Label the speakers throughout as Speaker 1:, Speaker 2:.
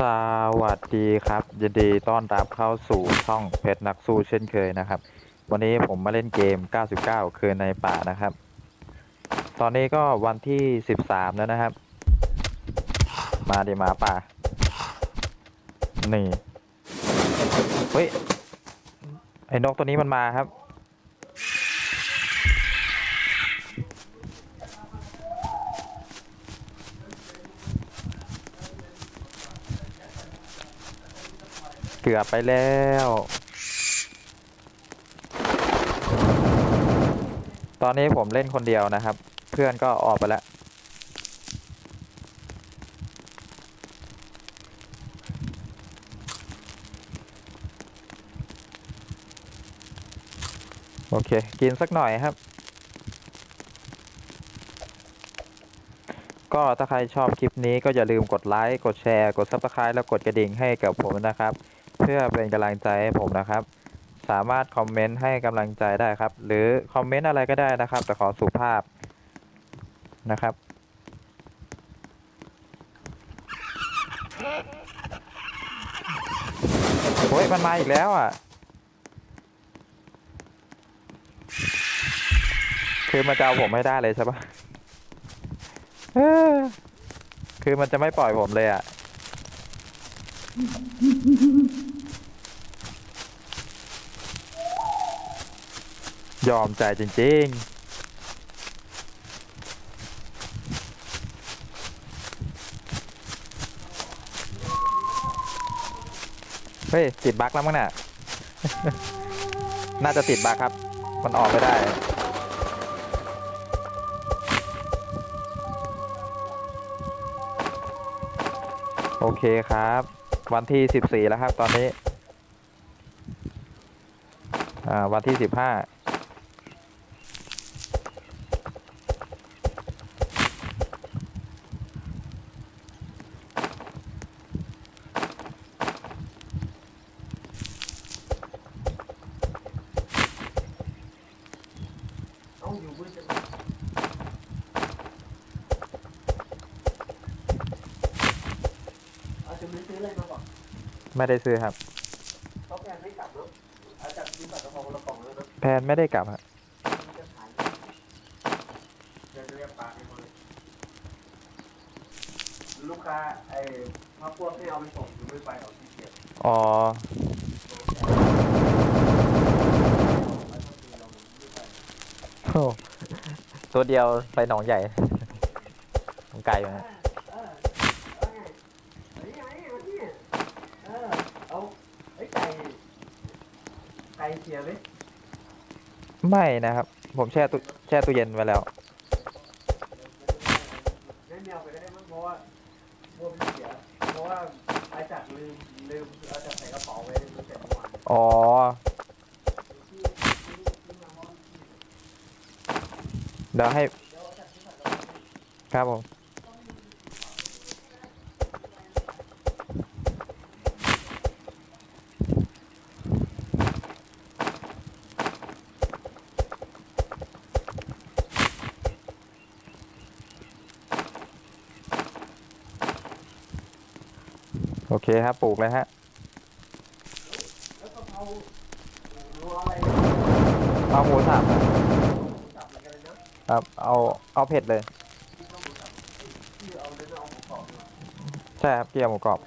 Speaker 1: สวัสดีครับยินดีต้อนรับเข้าสู่ช่องเพชรนักสู้เช่นเคยนะครับ วันนี้ผมมาเล่นเกม 99 คืนในป่านะครับ ตอนนี้ก็วันที่ 13 แล้วนะครับ มาดิหมาป่า นี่ เฮ้ย ไอ้นกตัวนี้มันมาครับ เกือบไปแล้ว ตอนนี้ผมเล่นคนเดียวนะครับ เพื่อนก็ออกไปแล้ว โอเค กินสักหน่อยครับ ก็ถ้าใครชอบคลิปนี้ก็อย่าลืมกดไลค์ กดแชร์ กด Subscribe แล้วกดกระดิ่งให้กับผมนะครับ เพื่อเป็นกำลังใจให้ผมนะครับ สามารถคอมเมนต์ให้กำลังใจได้ครับ หรือคอมเมนต์อะไรก็ได้นะครับ แต่ขอสุภาพนะครับ โอ้ยมันมาอีกแล้วอะ คือมันจะเอาผมไม่ได้เลยใช่ปะคือมันจะไม่ปล่อยผมเลยอะ ยอมใจจริงๆเฮ้ยติดบั๊กแล้วมั้งเนี่ยน่าจะติดบั๊กครับ มันออกไม่ได้ โอเคครับ วันที่สิบสี่แล้วครับ ตอนนี้ อ่า วันที่สิบห้า
Speaker 2: เอาอยู่มือจะเอาจะไม่ซื้ ออะไรมาก่อน
Speaker 1: ไม่ได้ซื้อครับ
Speaker 2: เขาแพงไม่กลับเนาะเอาจากซื้อบัตรกระเพราละกล่องแล้วเนาะ
Speaker 1: แพนไม่ได้กลับครับ
Speaker 2: จะขายเดี๋ยวจะเรียกปากให้เขาเลยลูกค้าไอ้พักพวกให้เอาไปส่งหรือไม่ไปเอาที่เกียจ
Speaker 1: อ๋อโอ้ตัวเดียวไปหนองใหญ่ผมไกลอยู่นะ
Speaker 2: เออเอาไงเอาไงเอาไงเออเอาไอ้ไก่ ไก่เสียไหม
Speaker 1: ไม่นะครับ ผมแช่ตู้แช่ตู้เย็นไว้แล้ว
Speaker 2: งั้นแมวไปก็ได้มั้งเพราะว่าบัวมันเสีย เพราะว่าอาจัดลืมลืมเอาจัดใส่กระเป๋าไว้ตั้งแต่เมื่อวาน
Speaker 1: อ๋อ เดี๋ยวให้ ครับผม โอเคครับปลูกเลยฮะ
Speaker 2: เอา
Speaker 1: หมูสับครับ
Speaker 2: เอา
Speaker 1: เอาเผ็ดเลยใช่ครับเกี๊ยวหมูกรอบ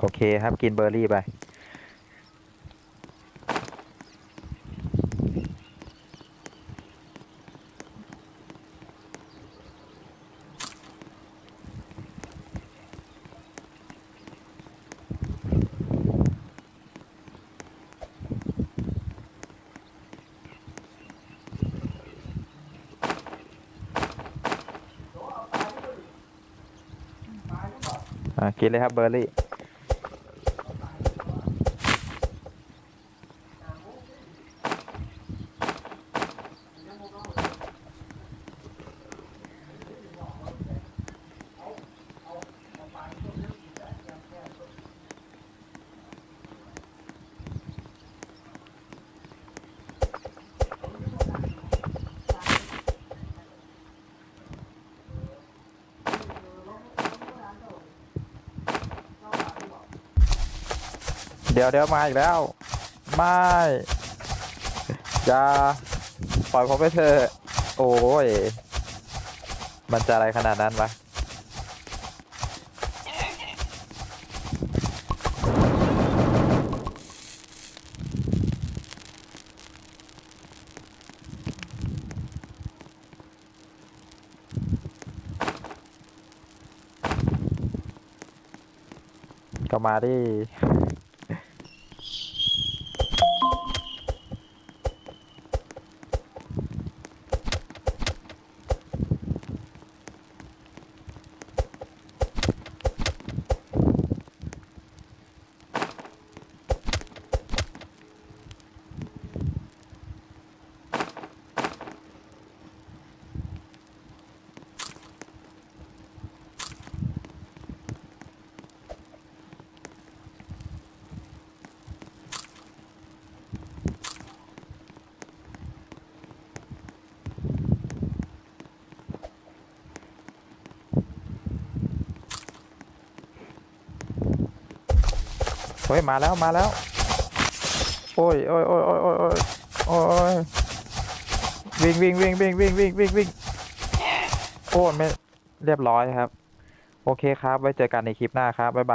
Speaker 1: โอเคครับกินเบอร์รี่ไป อ่ากินเลยครับเบอร์รี่
Speaker 2: เดี๋
Speaker 1: ยวเดี๋ยวมาอีกแล้ว ไม่อย่าปล่อยผมไปเถอะโอ้ย มันจะอะไรขนาดนั้นวะก็มาดิ เฮ้ยมาแล้วมาแล้ว โอ้ยโอ้ยโอ้ยโอ้ยโอ้ยโอ้ยโอ้ยวิ่งวิ่งวิ่งวิ่งวิ่งวิ่งวิ่งวิ่งโอ้ไม่เรียบร้อยครับ โอเคครับ ไว้เจอกันในคลิปหน้าครับบ๊ายบาย